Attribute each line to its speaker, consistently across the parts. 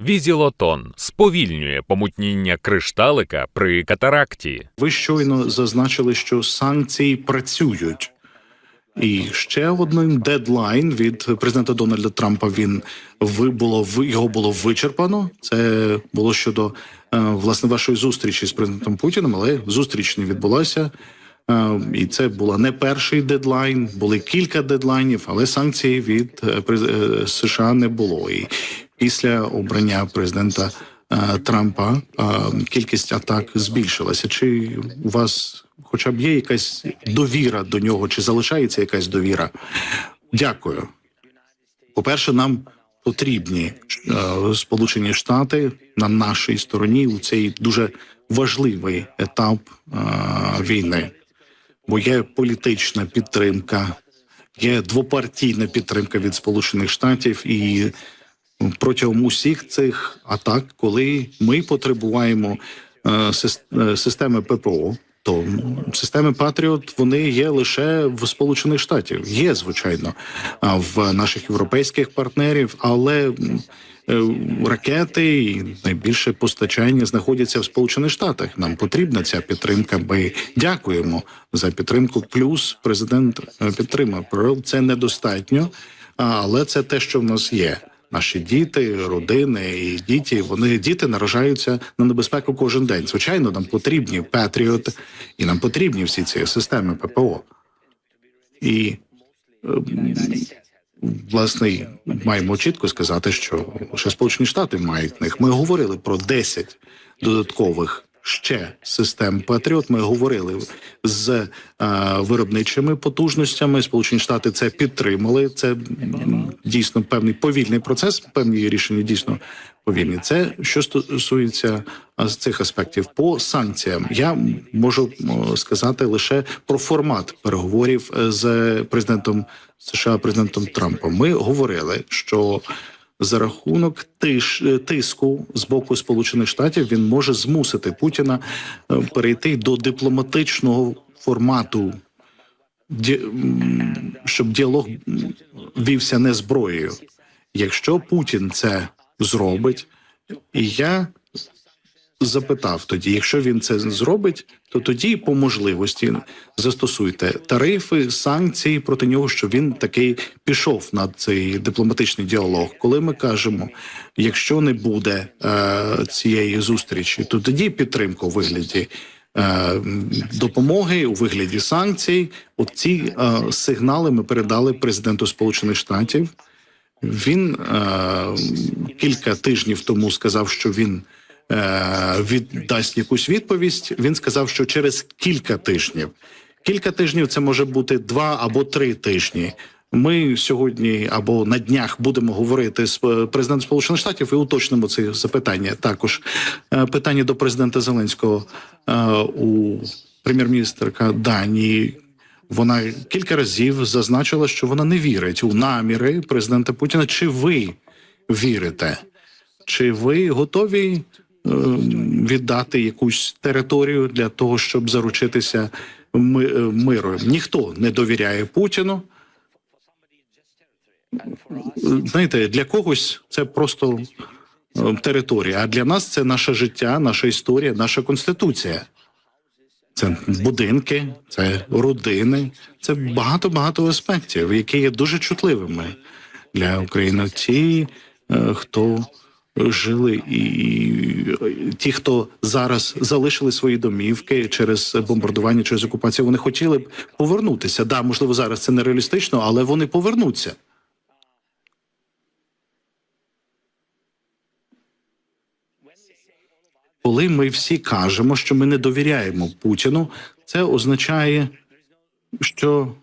Speaker 1: Візілотон сповільнює помутніння кришталика при катаракті.
Speaker 2: Ви щойно зазначили, що санкції працюють. І ще один дедлайн від президента Дональда Трампа. Він ви було його було вичерпано. Це було щодо е, власне вашої зустрічі з президентом Путіним, але зустріч не відбулася. Е, І це була не перший дедлайн, були кілька дедлайнів, але санкцій від е, США не було. І після обрання президента е, Трампа е, кількість атак збільшилася. Чи у вас хоча б є якась довіра до нього, чи залишається якась довіра? Дякую. По-перше, нам потрібні е, Сполучені Штати на нашій стороні у цей дуже важливий етап війни, бо є політична підтримка, є двопартійна підтримка від Сполучених Штатів і протягом усіх цих атак, коли ми потребуємо е, е, системи ППО. То системи Патріот вони є лише в Сполучених Штатів. Є звичайно в наших європейських партнерів, але е, ракети і найбільше постачання знаходяться в Сполучених Штатах. Нам потрібна ця підтримка. Ми дякуємо за підтримку. Плюс президент підтримав. Це недостатньо, але це те, що в нас є. Наші діти, родини і діти, вони діти наражаються на небезпеку кожен день. Звичайно, нам потрібні патріот, і нам потрібні всі ці системи ППО. І ем, власне маємо чітко сказати, що лише Сполучені Штати мають них. Ми говорили про 10 додаткових ще систем Патріот. Ми говорили з е, виробничими потужностями. Сполучені Штати це підтримали. Це дійсно певний повільний процес. Певні рішення дійсно повільні. Це що стосується з цих аспектів по санкціям. Я можу сказати лише про формат переговорів е, з президентом США, президентом Трампом. Ми говорили, що за рахунок тиш, тиску з боку Сполучених Штатів він може змусити Путіна е, перейти до дипломатичного формату, щоб діалог вівся не зброєю. Якщо Путін це зробить, і я запитав тоді, якщо він це зробить, то тоді по можливості застосуйте тарифи, санкції проти нього, що він такий пішов на цей дипломатичний діалог. Коли ми кажемо, якщо не буде е, цієї зустрічі, то тоді підтримка у вигляді. е, Допомоги у вигляді санкцій. От ці е, сигнали ми передали президенту Сполучених Штатів. Він е, кілька тижнів тому сказав, що він віддасть якусь відповідь. Він сказав, що через кілька тижнів. Кілька тижнів це може бути два або три тижні. Ми сьогодні або на днях будемо говорити з е, президентом Сполучених Штатів і уточнимо це запитання. Також е, питання до президента Зеленського е, у прем'єр-міністрка Данії. Вона кілька разів зазначила, що вона не вірить у наміри президента Путіна. Чи ви вірите? Чи ви готові е, віддати якусь територію для того, щоб заручитися е, миром? Ніхто не довіряє Путіну. Знаєте, для когось це просто е, територія, а для нас це наше життя, наша історія, наша конституція. Це будинки, це родини, це багато багато аспектів, які є дуже чутливими для України. Ті, е, хто жили, і ті, хто зараз залишили свої домівки через бомбардування, через окупацію, вони хотіли б повернутися. Да, можливо, зараз це нереалістично, але вони повернуться. Коли ми всі кажемо, що ми не довіряємо Путіну, це означає, що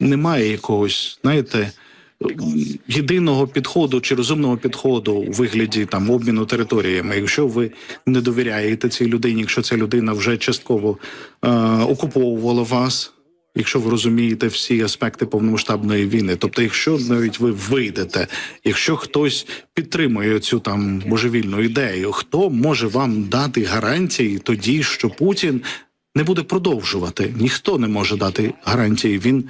Speaker 2: немає якогось, знаєте, єдиного підходу чи розумного підходу у вигляді там обміну територіями. Якщо ви не довіряєте цій людині, якщо ця людина вже частково е, окуповувала вас. Якщо ви розумієте всі аспекти повномасштабної війни, тобто, якщо навіть ви вийдете, якщо хтось підтримує цю там божевільну ідею, хто може вам дати гарантії тоді, що Путін не буде продовжувати? Ніхто не може дати гарантії. Він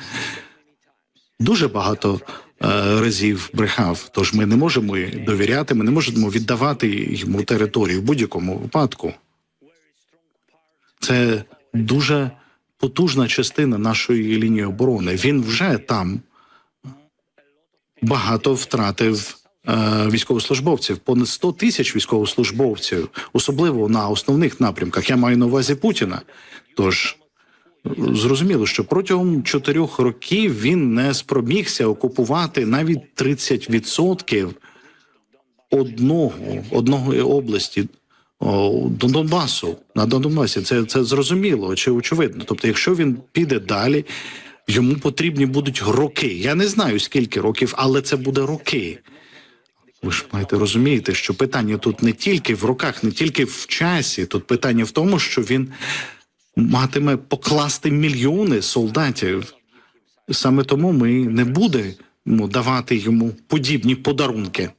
Speaker 2: дуже багато разів брехав. Тож ми не можемо довіряти, ми не можемо віддавати йому територію в будь-якому випадку. Це дуже потужна частина нашої лінії оборони. Він вже там багато втратив е, військовослужбовців, понад 100 тисяч військовослужбовців, особливо на основних напрямках. Я маю на увазі Путіна. Тож е, зрозуміло, що протягом чотирьох років він не спромігся окупувати навіть 30% одного одного області. До Донбасу на Донбасі це, це зрозуміло чи очевидно. Тобто, якщо він піде далі, йому потрібні будуть роки. Я не знаю скільки років, але це буде роки. Ви ж маєте розуміти, що питання тут не тільки в роках, не тільки в часі. Тут питання в тому, що він матиме покласти мільйони солдатів. Саме тому ми не будемо давати йому подібні подарунки.